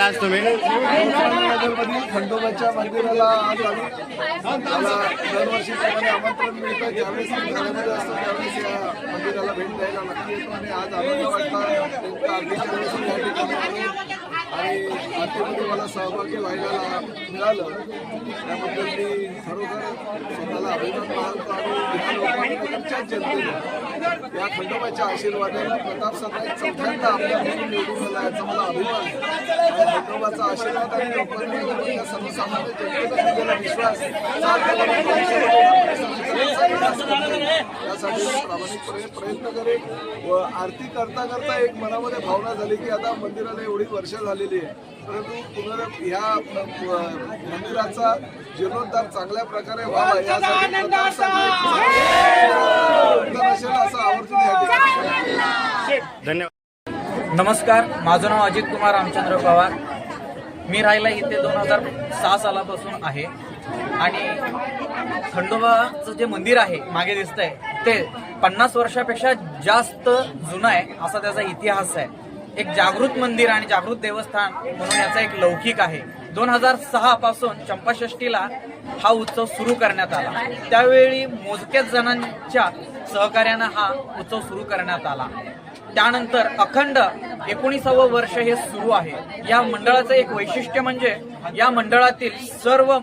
आज तुम्ही? खंडोबाच्या मंदिराला आज आम्ही मला दरवर्षीप्रमाणे आमंत्रण मिळतं. ज्यावेळेस मी मंदिराला भेट द्यायला नक्की येतो आणि आज आम्हाला वाटला. नेमकं आरतीच्या आणि आरतीमध्ये मला सहभागी व्हायला मिळालं. त्याबद्दल मी खरोखर स्वतःला अभिमान मानतो आणि विधान जनतेला या खंडोबाच्या आशीर्वादाने प्रताप सरनाईक चौथ्यांदा आपल्या म्हणून निवडून आला याचा मला अभिमान खंडोबाचा आशीर्वाद आणि लोकांना सर्वसामान्य जनतेला दिलेला विश्वास या परिसराचा यासाठी प्रामाणिकपणे प्रयत्न करेन व आरती करता करता एक मनामध्ये भावना झाली की आता मंदिराला एवढी वर्ष झालेली आहे. परंतु पुनर ह्या मंदिराचा जीर्णोद्धार चांगल्या प्रकारे व्हावा यासाठी धन्यवाद. नमस्कार माझं नाव अजित कुमार रामचंद्र पवार. मी राहिला इथे दोन हजार सहा सालापासून आहे. आणि खंडोबाचं जे मंदिर आहे मागे दिसतंय. ते पन्नास वर्षापेक्षा जास्त जुनं आहे असा त्याचा इतिहास आहे. एक जागृत मंदिर आणि जागृत देवस्थान म्हणून याचा एक लौकिक आहे. दोन हजार सहा पासून चंपाषष्टीला हा उत्सव सुरू करण्यात आला. त्यावेळी मोजक्याच जणांच्या सहकार्यानं हा उत्सव सुरू करण्यात आला. त्यानंतर अखंड एकोणीसावं वर्ष हे सुरू आहे. या मंडळाचं एक वैशिष्ट्य म्हणजे या मंडळातील सर्व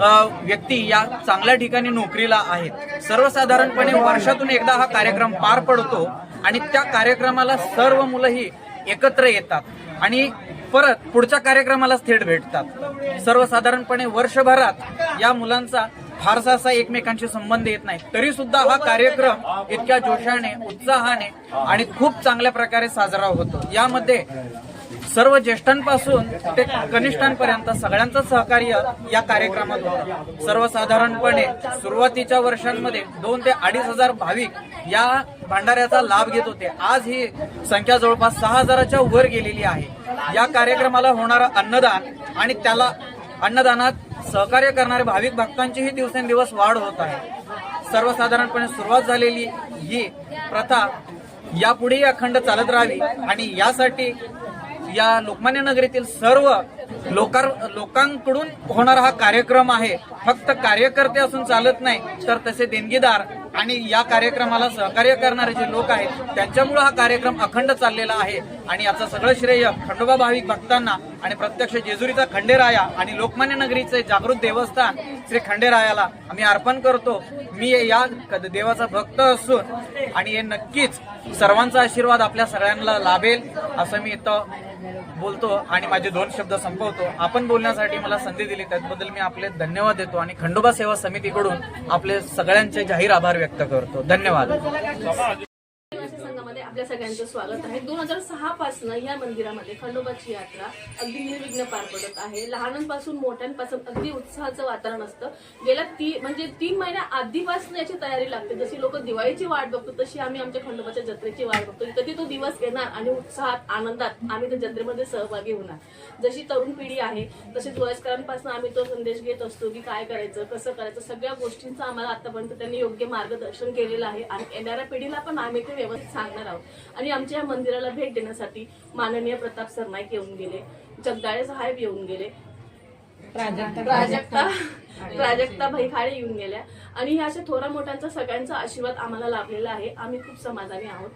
व्यक्ती या चांगल्या ठिकाणी नोकरीला आहेत. सर्वसाधारणपणे वर्षातून एकदा हा कार्यक्रम पार पडतो आणि त्या कार्यक्रमाला सर्व मुलंही एकत्र येतात आणि परत पुढच्या कार्यक्रमालाच थेट भेटतात. सर्वसाधारणपणे वर्षभरात या मुलांचा फारसा असा एकमेकांशी संबंध येत नाही. तरी सुद्धा हा कार्यक्रम इतक्या जोशाने उत्साहाने आणि खूप चांगल्या प्रकारे साजरा होतो. यामध्ये सर्व ज्येष्ठांपासून ते कनिष्ठांपर्यंत सगळ्यांचं सहकार्य या कार्यक्रमात होतं. सर्वसाधारणपणे सुरुवातीच्या वर्षांमध्ये दोन ते अडीच हजार भाविक या भंडाऱ्याचा लाभ घेत होते. आज ही संख्या जवळपास सहा हजाराच्या वर गेलेली आहे. या कार्यक्रमाला होणारं अन्नदान आणि त्याला अन्नदानात सहकार्य करणारे भाविक भक्तांचीही दिवसेंदिवस वाढ होत आहे. सर्वसाधारणपणे सुरुवात झालेली ही प्रथा यापुढेही अखंड चालत राहावी आणि यासाठी या लोकमान्य नगरीतील सर्व लोकार लोकांकडून होणारा हा कार्यक्रम आहे. फक्त कार्यकर्ते असून चालत नाही तर तसे देणगीदार आणि या कार्यक्रमाला सहकार्य करणारे जे लोक आहेत त्यांच्यामुळे हा कार्यक्रम अखंड चाललेला आहे. आणि याचं सगळं श्रेय खंडोबा भाविक भक्तांना आणि प्रत्यक्ष जेजुरीचा खंडेराया आणि लोकमान्य नगरीचे जागृत देवस्थान श्री खंडेरायाला आम्ही अर्पण करतो. मी या देवाचा भक्त असून आणि हे नक्कीच सर्वांचा आशीर्वाद आपल्या सगळ्यांना लाभेल असं मी इथं बोलतो. आणि माझे दोन शब्द संपवतो. आपण बोलण्यासाठी मला संधी दिली. त्याबद्दल मी आपले धन्यवाद देतो आणि खंडोबा सेवा समितीकडून आपले सगळ्यांचे जाहीर आभार व्यक्त करतो. धन्यवाद. आपल्या सगळ्यांचं स्वागत आहे. दोन हजार सहा पासून या मंदिरामध्ये खंडोबाची यात्रा अगदी निर्विघ्न पार पडत आहे. लहानांपासून मोठ्यांपासून अगदी उत्साहाचं वातावरण असतं. गेल्या ती म्हणजे तीन महिन्या आधीपासून याची तयारी लागते. जशी लोक दिवाळीची वाट बघतो तशी आम्ही आमच्या खंडोबाच्या जत्रेची वाट बघतो कधी तो दिवस येणार आणि उत्साहात आनंदात आम्ही त्या जत्रेमध्ये सहभागी होणार. जशी तरुण पिढी आहे तसेच वयस्करांपासून आम्ही तो संदेश घेत असतो की काय करायचं कसं करायचं सगळ्या गोष्टींचं आम्हाला आतापर्यंत त्यांनी योग्य मार्गदर्शन केलेलं आहे. आणि येणाऱ्या पिढीला पण आम्ही ते व्यवस्थित सांगणार आहोत. आणि आमच्या या मंदिराला भेट देण्यासाठी माननीय प्रताप सरनाईक येऊन गेले. जगदाळे साहेब येऊन गेले. प्राजक्ता प्राजक्ता भैखाडे येऊन गेल्या. आणि ह्या अशा थोरा मोठ्यांचा सगळ्यांचा आशीर्वाद आम्हाला लाभलेला आहे. आम्ही खूप समाधानी आहोत.